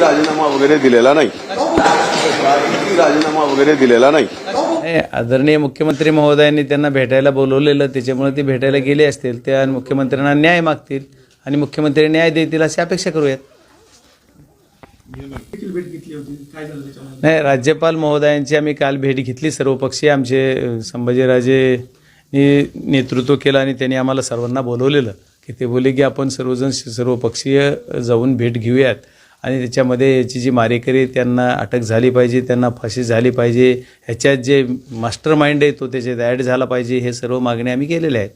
राजीनामा वगैरे दिलेला नाही. राजीनामा वगैरे दिलेला नाही. आदरणीय मुख्यमंत्री महोदयांनी त्यांना भेटायला बोलवलेलं त्याच्यामुळे ते भेटायला गेले असतील त्या मुख्यमंत्र्यांना न्याय मागतील आणि मुख्यमंत्री न्याय देतील अशी अपेक्षा करूयात. भेट घेतली होती नाही राज्यपाल महोदयांची आम्ही काल भेट घेतली सर्वपक्षीय आमचे संभाजीराजे नेतृत्व केलं आणि त्यांनी आम्हाला सर्वांना बोलवलेलं की ते बोलले की आपण सर्वजण सर्वपक्षीय जाऊन भेट घेऊयात. आणि त्याच्यामध्ये याची जी मारेकरी त्यांना अटक झाली पाहिजे त्यांना फाशी झाली पाहिजे. ह्याच्यात जे मास्टर माइंड आहे तो त्याच्यात ॲड झाला पाहिजे हे सर्व मागण्या आम्ही केलेल्या आहेत.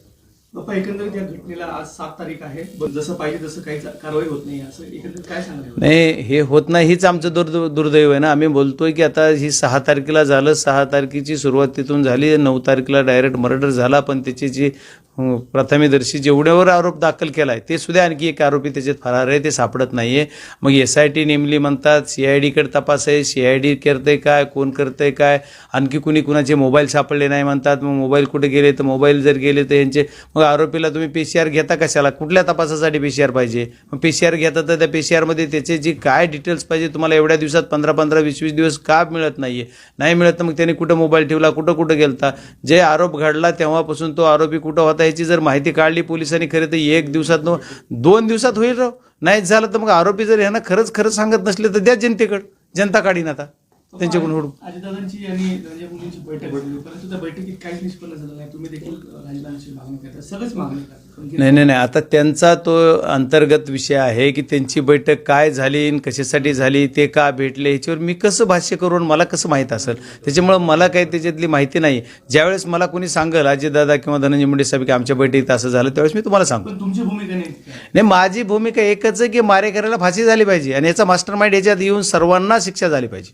बाप्पा एकंदरीत या घटनेला आज सात तारीख आहे. पण जसं पाहिजे तसं काही कारवाई होत नाही असं एकंदरीत काय सांगणार नाही हे होत नाही हीच आमचं दुर्द दुर्दैव आहे ना. आम्ही बोलतोय की आता ही सहा तारखेला झालं सहा तारखेची सुरुवात तिथून झाली. नऊ तारखेला डायरेक्ट मर्डर झाला पण त्याची जी प्रथमेदर्शी जेवढ्यावर आरोप दाखल केला आहे ते सुद्धा आणखी एक आरोपी त्याच्यात फरार आहे ते सापडत नाही आहे मग एस आय टी नेमली म्हणतात सी आय डीकडे तपास आहे सी आय डी करते काय कोण करते काय? आणखी कुणी कुणाचे मोबाईल सापडले नाही म्हणतात मग मोबाईल कुठे गेले? तर मोबाईल जर गेले तर यांचे मग आरोपीला तुम्ही पी सी आर घेता कशाला? कुठल्या तपासासाठी पी सी आर पाहिजे? मग पी सी आर घेता तर त्या पी सी आरमध्ये त्याचे जे काय डिटेल्स पाहिजे तुम्हाला एवढ्या दिवसात पंधरा पंधरा वीस वीस दिवस का मिळत नाही आहे नाही मिळत तर मग त्याने कुठं मोबाईल ठेवला कुठं कुठं गेलता? जे आरोप घडला तेव्हापासून तो आरोपी कुठं होता याची जर माहिती काढली पोलिसांनी खरं तर एक दिवसात दोन दिवसात होईल राव. नाहीच झालं तर मग आरोपी जर यांना खरंच खरंच सांगत नसले तर द्या जनतेकडं. जनता काढीन आता. त्यांच्याकडून आणि धनंजय मुंडेंची बैठक झाली परंतु त्या बैठकीत काहीच निष्पन्न झालं नाही. तुम्ही देखील राजीनाम्याची मागणी करता. सगळेच मागणी करता. पण नाही नाही नाही. आता त्यांचा तो अंतर्गत विषय आहे की त्यांची बैठक काय झाली कशासाठी झाली ते का भेटले ह्याच्यावर मी कसं भाष्य करून मला कसं माहीत असेल? त्याच्यामुळं मला काही त्याच्यातली माहिती नाही. ज्यावेळेस मला कोणी सांगेल अजितदादा किंवा धनंजय मुंडे साहेब की आमच्या बैठकीत असं झालं त्यावेळेस मी तुम्हाला सांगतो. तुमची भूमिका नाही? नाही माझी भूमिका एकच आहे की मारेकऱ्याला फाशी झाली पाहिजे आणि याचा मास्टर माइंड याच्यात येऊन सर्वांना शिक्षा झाली पाहिजे.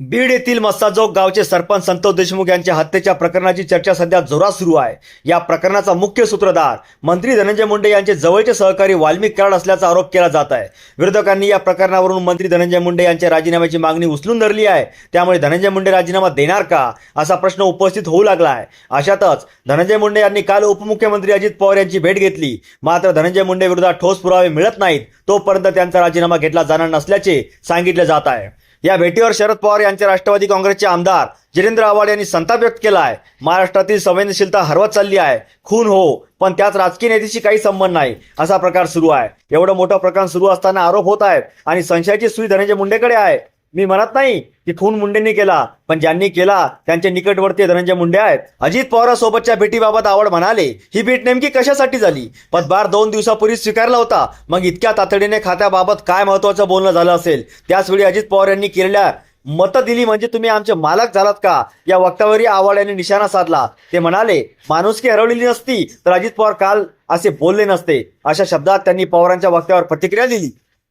बीड येथील मस्ताजोग गावचे सरपंच संतोष देशमुख यांच्या हत्येच्या प्रकरणाची चर्चा सध्या जोरात सुरू आहे. या प्रकरणाचा मुख्य सूत्रधार मंत्री धनंजय मुंडे यांचे जवळचे सहकारी वाल्मिक कराड असल्याचा आरोप केला जात आहे. विरोधकांनी या प्रकरणावरून मंत्री धनंजय मुंडे यांच्या राजीनाम्याची मागणी उचलून धरली आहे. त्यामुळे धनंजय मुंडे राजीनामा देणार का? असा प्रश्न उपस्थित होऊ लागला आहे. अशातच धनंजय मुंडे यांनी काल उपमुख्यमंत्री अजित पवार यांची भेट घेतली. मात्र धनंजय मुंडे विरोधात ठोस पुरावे मिळत नाहीत. तोपर्यंत त्यांचा राजीनामा घेतला जाणार नसल्याचे सांगितले जात आहे. या भेटीवर शरद पवार यांचे राष्ट्रवादी काँग्रेसचे आमदार जितेंद्र आव्हाड यांनी संताप व्यक्त केला आहे महाराष्ट्रातील संवेदनशीलता हरवत चालली आहे. खून हो पण त्यात राजकीय नेत्याशी काही संबंध नाही असा प्रकार सुरू आहे. एवढं मोठं प्रकरण सुरू असताना आरोप होत आहेत आणि संशयाची सुई धनंजय मुंडेकडे आहे. मी म्हणत नाही की खून मुंडेंनी केला पण ज्यांनी केला त्यांचे निकटवर्ती धनंजय मुंडे आहेत. अजित पवारांसोबतच्या भेटीबाबत आवड म्हणाले ही भेट नेमकी कशासाठी झाली? पदभार दोन दिवसापूर्वी स्वीकारला होता. मग इतक्या तातडीने खात्याबाबत काय महत्वाचं बोलणं झालं असेल? त्याचवेळी अजित पवार यांनी केलेल्या मतं दिली म्हणजे तुम्ही आमचे मालक झालात का? या वक्तावरी आव्हाड यांनी निशाणा साधला. ते म्हणाले माणुसकी हरवलेली नसती तर अजित पवार काल असे बोलले नसते अशा शब्दात त्यांनी पवारांच्या वक्त्यावर प्रतिक्रिया दिली.